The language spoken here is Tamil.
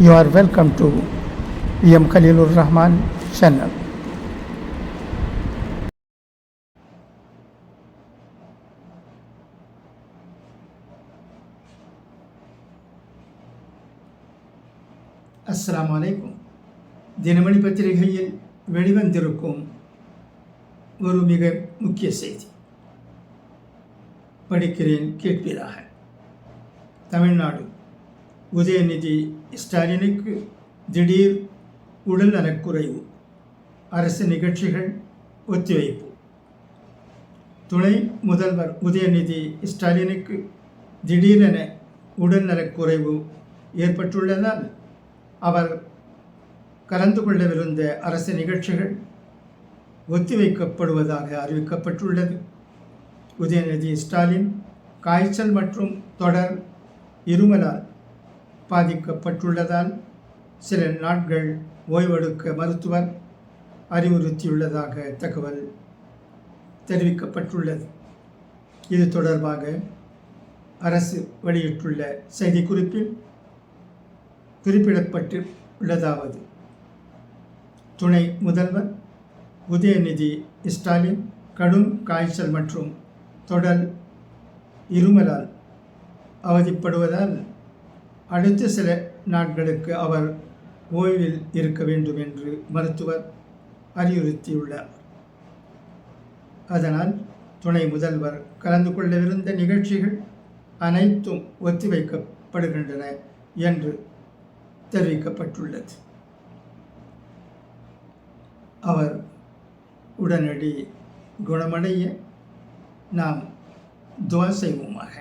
You are welcome to PM Khalilur Rahman channel. அஸ்ஸலாமு அலைக்கும் தினமணி பத்திரிகையில் வெளிவந்திருக்கும் ஒரு மிக முக்கிய செய்தி படிக்கிறேன் கேட்பீராக தமிழ்நாடு உதயநிதி ஸ்டாலினுக்கு திடீர் உடல் நலக்குறைவு. அரசு நிகழ்ச்சிகள் ஒத்திவைப்பு. துணை முதல்வர் உதயநிதி ஸ்டாலினுக்கு திடீரென உடல்நலக்குறைவு ஏற்பட்டுள்ளதால் அவர் கலந்து கொள்ளவிருந்த அரசு நிகழ்ச்சிகள் ஒத்திவைக்கப்படுவதாக அறிவிக்கப்பட்டுள்ளது. உதயநிதி ஸ்டாலின் காய்ச்சல் மற்றும் தொடர் இருமலால் பாதிக்கப்பட்டுள்ளதால் சில நாட்கள் ஓய்வெடுக்க மருத்துவர் அறிவுறுத்தியுள்ளதாக தகவல் தெரிவிக்கப்பட்டுள்ளது. இது தொடர்பாக அரசு வெளியிட்டுள்ள செய்திக்குறிப்பில் குறிப்பிடப்பட்டு உள்ளதாவது துணை முதல்வர் உதயநிதி ஸ்டாலின் கடும் காய்ச்சல் மற்றும் தொடர் இருமலால் அவதிப்படுவதால் அடுத்த சில நாட்களுக்கு அவர் ஓய்வில் இருக்க வேண்டும் என்று மருத்துவர் அறிவுறுத்தியுள்ளார். அதனால் துணை முதல்வர் கலந்து கொள்ளவிருந்த நிகழ்ச்சிகள் அனைத்தும் ஒத்திவைக்கப்படுகின்றன என்று தெரிவிக்கப்பட்டுள்ளது. அவர் உடனடி குணமடைய நாம் துவா செய்வோமாக.